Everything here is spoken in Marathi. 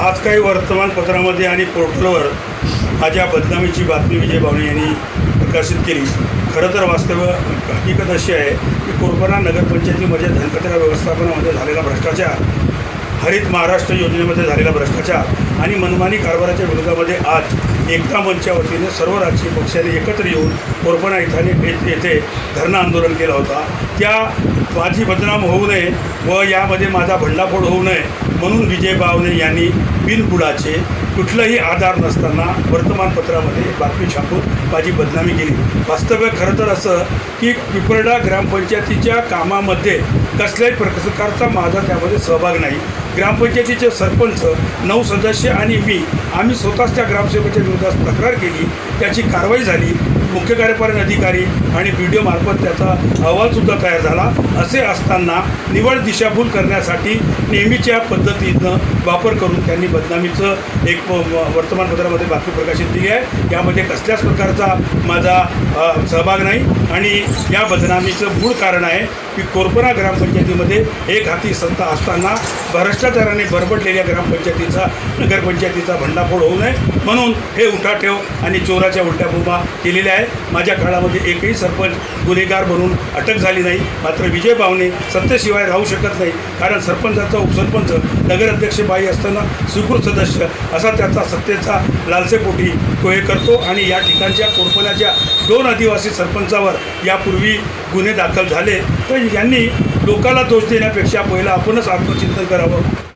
आज काही वर्तमानपत्रामध्ये आणि पोर्टलवर माझ्या बदनामीची बातमी विजय भावणे यांनी प्रकाशित केली. खरं तर वास्तव हकीकत अशी आहे की कोरपणा नगरपंचायतीमध्ये धनकचरा व्यवस्थापनामध्ये झालेला भ्रष्टाचार हरित महाराष्ट्र योजनेमध्ये झालेला भ्रष्टाचार आणि मनमानी कारभाराच्या विरोधामध्ये आज एकता मंचच्या वतीने सर्व राजकीय पक्षाने एकत्र येऊन कोरपणा इथाने येथे येथे धरणं आंदोलन केला होता. त्या माझी बदनाम होऊ नये व यामध्ये माझा भंडाफोड होऊ नये म्हणून विजय बावने यांनी बिनबुडाचे कुठलंही आधार नसताना वर्तमानपत्रामध्ये बातमी छापून माझी बदनामी केली. वास्तव्य खरं तर असं की पिपरडा ग्रामपंचायतीच्या कामामध्ये कसल्याही प्रकारचा माझा त्यामध्ये सहभाग नाही. ग्रामपंचायतीचे सरपंच नऊ सदस्य आणि मी आम्ही स्वतःच त्या ग्रामसेवकाच्या विरोधात तक्रार केली. त्याची कारवाई झाली. मुख्य कार्यपालन अधिकारी आणि बी डी मार्फत त्याचा अहवालसुद्धा तयार झाला. असे असताना निवड दिशाभूल करण्यासाठी नेहमीच्या पद्धतीनं वापर करून त्यांनी बदनामीचं एक व- वर्तमानपत्रामध्ये बातमी प्रकाशित केली आहे. यामध्ये कसल्याच प्रकारचा माझा सहभाग नाही आणि या बदनामीचं मूळ कारण आहे की कोरपना ग्रामपंचायतीमध्ये एक हाती सत्ता असताना भ्रष्टाचाराने बरबडलेल्या ग्रामपंचायतीचा नगरपंचायतीचा भंडाफोड होऊ नये. म्हणून हे उठाठेव आणि चोराच्या उलट्या बोंबा केलेल्या आहेत. माझ्या काळामध्ये एकही सरपंच गुन्हेगार बनून अटक झाली नाही. मात्र विजय भावने सत्तेशिवाय राहू शकत नाही. कारण सरपंचाचा उपसरपंच नगराध्यक्ष बाई असताना स्वीकृत सदस्य असा त्याचा सत्तेचा लालसेपोटी तो हे करतो आणि या ठिकाणच्या कोरपण्याच्या दोन आदिवासी सरपंचावर यापूर्वी गुन्हे दाखल झाले. तर यांनी लोकाला दोष देण्यापेक्षा पहिलं आपणच आत्मचिंतन करावं.